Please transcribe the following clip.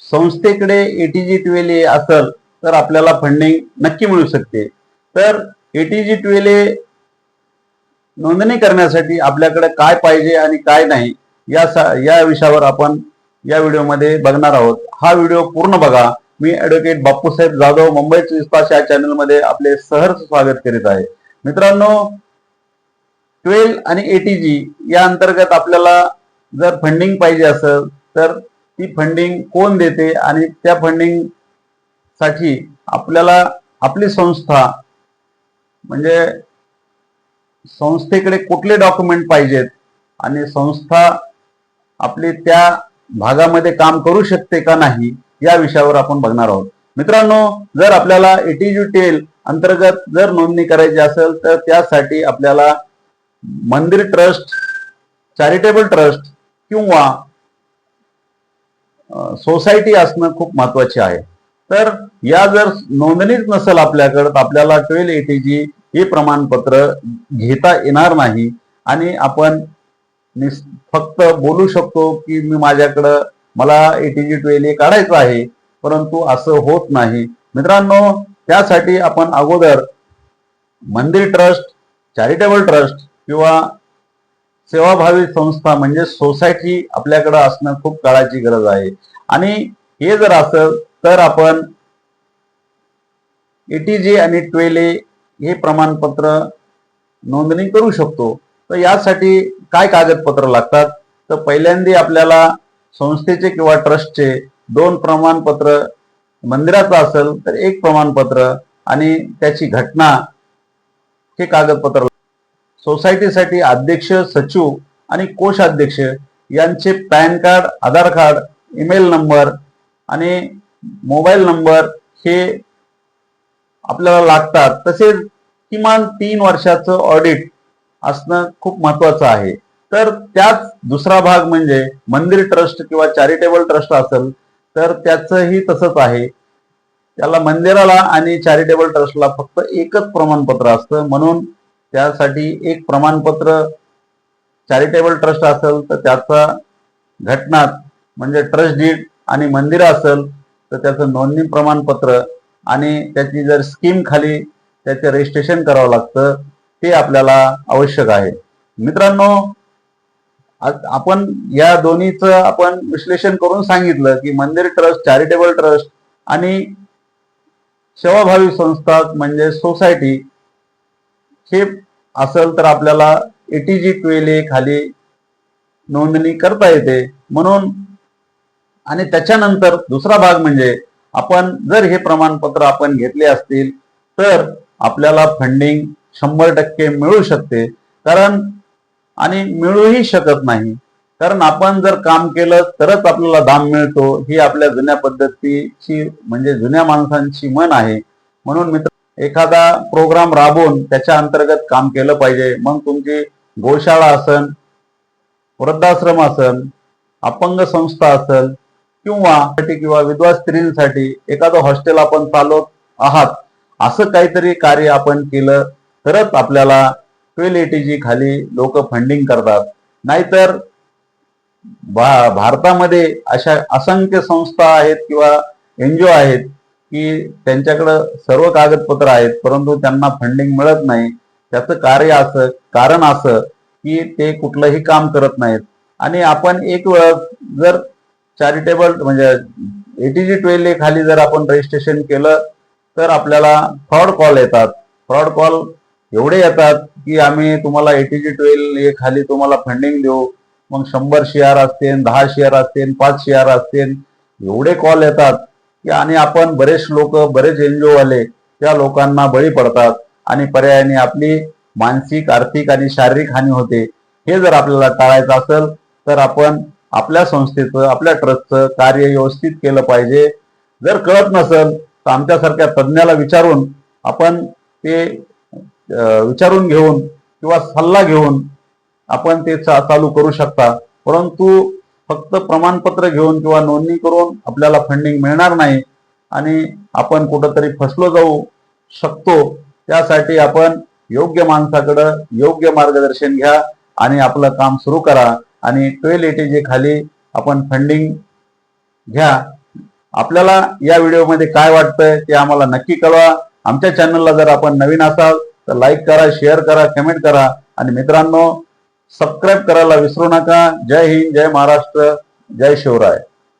संस्थेकडे ATG twelve असेल तर आपल्याला फंडिंग नक्की मिळू शकते. तर एटीजी ट्वेल नोंदणी करण्यासाठी आपल्याकडे काय पाहिजे आणि काय नाही या सा- या विषयावर आपण या व्हिडिओमध्ये बघणार आहोत. हा व्हिडिओ पूर्ण बघा. मी ऍडव्होकेट बापूसाहेब जाधव मुंबई चोवीस या चॅनलमध्ये आपले सहर्ष स्वागत करीत आहे. मित्रांनो ट्वेल्व आणि एटीजी या अंतर्गत आपल्याला जर फंडिंग पाहिजे असेल तर ती फंडिंग कोण देते आणि त्या फंडिंगसाठी आपल्याला आपली संस्था म्हणजे संस्थेकडे कुठले डॉक्युमेंट पाहिजेत आणि संस्था आपली त्या भागामध्ये काम करू शकते का नाही या विषयावर आपण बघणार आहोत. मित्रांनो जर आपल्याला एटीजी टेल अंतर्गत जर नोंदणी करायची असेल तर त्यासाठी आपल्याला मंदिर ट्रस्ट चॅरिटेबल ट्रस्ट किंवा सोसायटी असणं खूप महत्त्वाचे आहे. तर या जर नोंदणीच नसेल आपल्याकडे तर आपल्याला ट्वेल्व एटीजी हे प्रमाणपत्र घेता येणार नाही. आणि आपण निस- फक्त बोलू शकतो की मी माझ्याकडं मला एटीजी ट्वेल्व काढायचं आहे परंतु असं होत नाही. मित्रांनो त्यासाठी आपण अगोदर मंदिर ट्रस्ट चॅरिटेबल ट्रस्ट किंवा सेवाभावी संस्था म्हणजे सोसायटी आपल्याकडे असणं खूप काळाची गरज आहे. आणि हे जर असेल तर आपण एटीजी आणि ट्वेले हे प्रमाणपत्र नोंदणी करू शकतो. तर यासाठी काय कागदपत्र लागतात? तर पहिल्यांदा आपल्याला संस्थेचे किंवा ट्रस्टचे दोन प्रमाणपत्र मंदिराचं असेल तर एक प्रमाणपत्र आणि त्याची घटना हे कागदपत्र सोसायटीसाठी अध्यक्ष सचिव आणि कोषाध्यक्ष यांचे PAN card Aadhaar card email number आणि मोबाईल नंबर हे आपल्याला लागतात. तसेच किमान तीन वर्षाचं ऑडिट असणं खूप महत्वाचं आहे. तर त्याच दुसरा भाग म्हणजे मंदिर ट्रस्ट किंवा चॅरिटेबल ट्रस्ट असेल तर त्याचंही तसंच आहे. त्याला मंदिराला आणि चॅरिटेबल ट्रस्टला फक्त एकच प्रमाणपत्र असतं. म्हणून त्यासाठी एक प्रमाणपत्र चॅरिटेबल ट्रस्ट असेल तर त्याचा घटना म्हणजे ट्रस्ट डीड आणि मंदिर असेल तर त्याचं नोंदणी प्रमाणपत्र आणि त्याची जर स्कीम खाली त्याचे रजिस्ट्रेशन करावं लागतं ते आपल्याला आवश्यक आहे. मित्रांनो आपण या दोन्हीचं आपण विश्लेषण करून सांगितलं की मंदिर ट्रस्ट चॅरिटेबल ट्रस्ट आणि सेवाभावी संस्था म्हणजे सोसायटी हे असेल तर आपल्याला एटीजी ए खाली नोंदणी करता येते. म्हणून आणि त्याच्यानंतर दुसरा भाग म्हणजे आपण जर हे प्रमाणपत्र आपण घेतले असतील तर आपल्याला फंडिंग शंभर टक्के मिळू शकते. कारण आणि मिळूही शकत नाही. कारण आपण जर काम केलं तरच आपल्याला दाम मिळतो. ही आपल्या जुन्या पद्धतीची म्हणजे जुन्या माणसांची मन आहे. म्हणून मित्र एखादा प्रोग्राम राबवून त्याच्या अंतर्गत काम केलं पाहिजे. मग तुमची गोशाळा असन वृद्धाश्रम असन अपंग संस्था असेल किंवा किंवा विधवा स्त्रींसाठी एखादं हॉस्टेल आपण चालवत आहात असं काहीतरी कार्य आपण केलं तरच आपल्याला ट्वेल एटीजी खाली लोक फंडिंग करतात. नाहीतर भा भारतामध्ये अशा असंख्य संस्था आहेत किंवा एनजीओ आहेत की त्यांच्याकडं सर्व कागदपत्र आहेत परंतु त्यांना फंडिंग मिळत नाही. त्याचं कार्य असं कारण असं की ते कुठलंही काम करत नाहीत. आणि आपण एक वेळ जर चॅरिटेबल म्हणजे एटीजी ट्वेल्व खाली जर आपण रजिस्ट्रेशन केलं तर आपल्याला फ्रॉड कॉल येतात. फ्रॉड कॉल एवढे येतात की आम्ही तुम्हाला एटीजी ट्वेल्व खाली तुम्हाला फंडिंग देऊ. मग शंभर शेअर असतील दहा शेअर असतील पाच शेअर असतील एवढे कॉल येतात. की आणि आपण बरेच लोक बरेच एनजीओ वाले त्या लोकांना बळी पडतात आणि पर्यायाने आपली मानसिक आर्थिक आणि शारीरिक हानी होते. हे जर आपल्याला टाळायचं असेल तर आपण आपल्या संस्थेचं आपल्या ट्रस्टचं कार्य व्यवस्थित केलं पाहिजे. जर कळत नसेल तर आमच्यासारख्या तज्ज्ञाला विचारून आपण ते विचारून घेऊन किंवा सल्ला घेऊन आपण ते चालू करू शकता. परंतु फक्त प्रमाणपत्र घेऊन किंवा नोंदणी करून आपल्याला फंडिंग मिळणार नाही आणि आपण कुठंतरी फसलो जाऊ शकतो त्यासाठी आपण योग्य माणसाकडं योग्य मार्गदर्शन घ्या आणि आपलं काम सुरू करा आणि ट्वेल एटीजी खाली आपण फंडिंग घ्या. आपल्याला या व्हिडिओमध्ये काय वाटतंय ते आम्हाला नक्की कळवा. आमच्या चॅनलला जर आपण नवीन असाल तर लाईक करा शेअर करा कमेंट करा. आणि मित्रांनो सबस्क्राईब करायला विसरू नका. जय हिंद जय महाराष्ट्र जय शिवराय.